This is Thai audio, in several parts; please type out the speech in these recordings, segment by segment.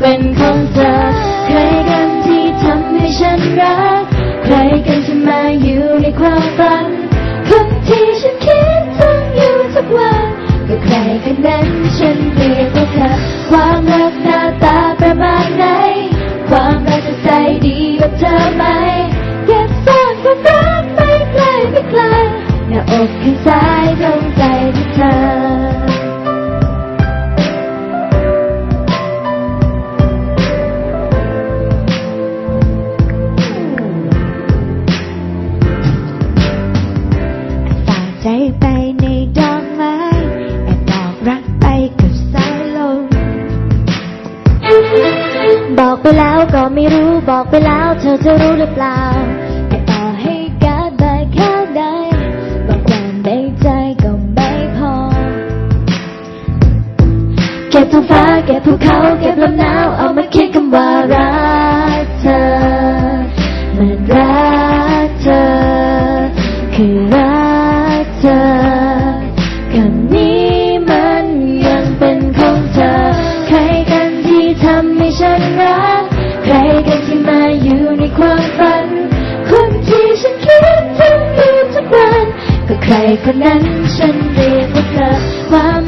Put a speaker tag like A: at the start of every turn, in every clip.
A: เป็นของเธอ ใครกันที่ทำให้ฉันรัก ใครกันที่มาอยู่ในความฝัน คนที่ฉันคิดถึงอยู่ทุกวันก็ใครกันนั้นฉันเรียกว่าเธอความรัก แล้วก็ไม่รู้บอกไปแล้วเธอจะรู้หรือเปล่าแต่ต่อให้การได้แค่ใดบอกแต่ในใจก็ไม่พอ เก็บท้องฟ้าเก็บภูเขาเก็บลมหนาวเอามาคิดคำว่ารักเธอ ครคนนั้นฉันเรียกว่าเธอความ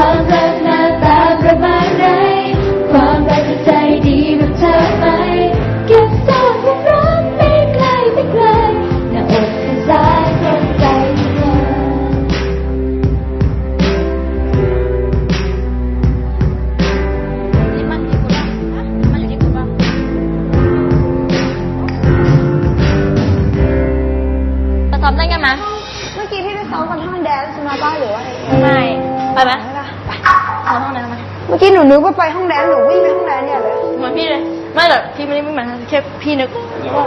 A: love. มเมื่อกี้หนูนึกว่าไป
B: ห้องแดนซ์ห
C: นู
B: วิ่งไปห้องแดนซ์เนี่ยเลย
C: เหมือนพี่เลย ไม่หรอกพี่ไม่ได้ไม่เหมือนแค่พี่นึกว่า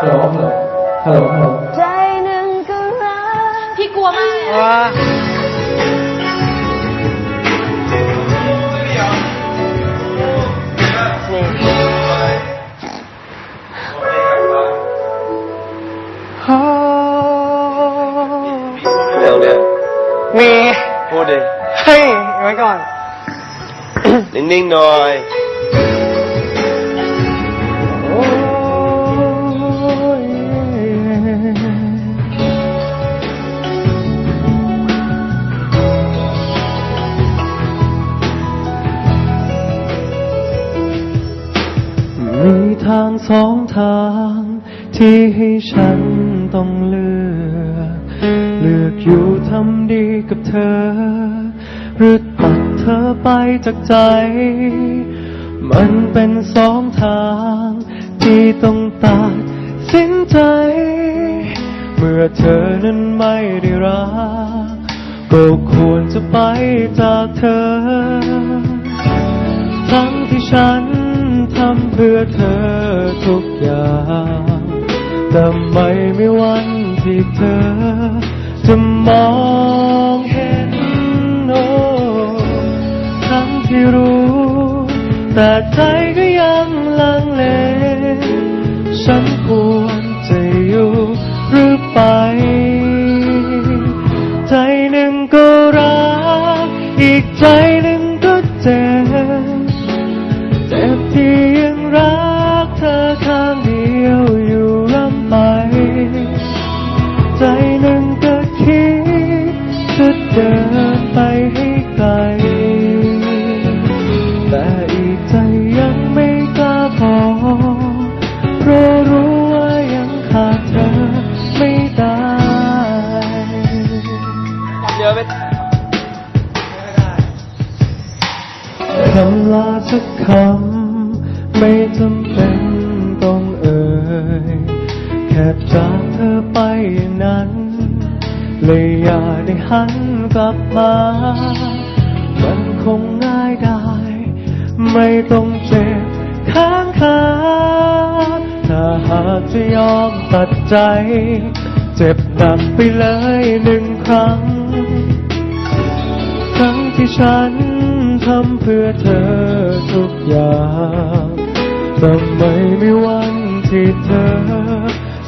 D: ฮัลโหลฮัลโหลฮัลโหลฮัลโหล
B: ใจหนึ่งก็รัก
C: พี่กลัวมากเลยอะ
D: ไว้ก่อน
E: นิ่งๆหน่อย
D: โอ้ยมีทางสองทางที่ให้ฉันต้องเลือก เลือกอยู่ทำดีกับเธอ หรือตัดเธ อไปจากใจ มันเป็นสองทาง ที่ต้องตัดสินใจ เมื่อเธอนั้นไม่ได้รัก ก็ควรจะไปจากเธอ ทั้งที่ฉันทำเพื่อเธอทุกอย่างแต่ไม่มีวันที่เธอจะมอง่รู้ แต่ใจก็ยังลังเล ฉันควรจะอยู่หรือไป ใจหนึ่งก็รัก อีกใจหนึ่งก็เจ็บ เจ็บที่ ไม่จำเป็นต้องเอ่ยแค่จากเธอไปนั้น เลยอย่าได้หันกลับมา มันคงง่ายได้ ไม่ต้องเจ็บข้างขาถ้าหากจะยอมตัดใจ เจ็บหนักไปเลยหนึ่งครั้ง ครั้งที่ฉันทำเพื่อเธอทุกอย่าง ทำไมไม่วันที่เธอ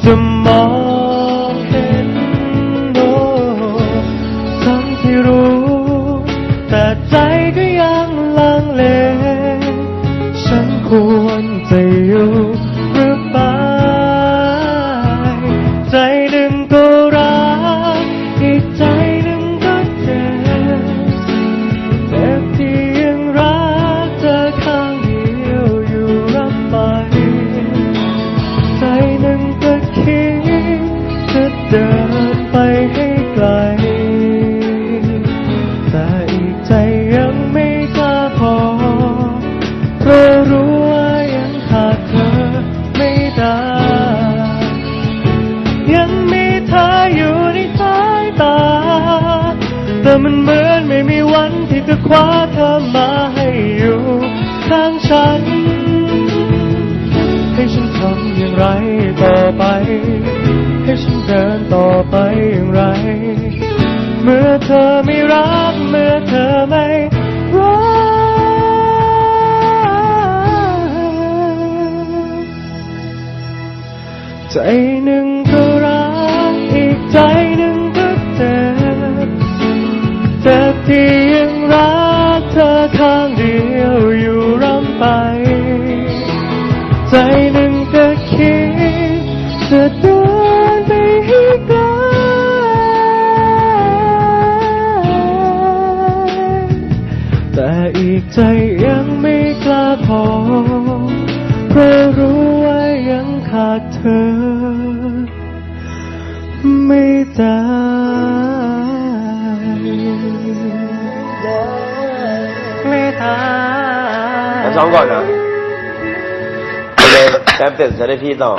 D: จะมอง ไม่ได้ยังมีเธออยู่ในสายตา แต่มันเหมือนไม่มีวันที่จะคว้าเธอมาให้อยู่ข้างฉัน ให้ฉันทำอย่างไรต่อไป ให้ฉันเดินต่อไปอย่างไร เมื่อเธอไม่รัก เมื่อเธอไม่ ใจหนึ่งก็รักอีกใจหนึ่งก็เจ็บเจ็บที่ยังรักเธอข้างเดียวอยู่ร่ำไป ใจหนึ่งก็คิดจะดู ไม่ได้ไม่ได้
E: มาซ้อมก่อนนะเดี๋ยแป๊บเสร็จจะได้พี่ต่อ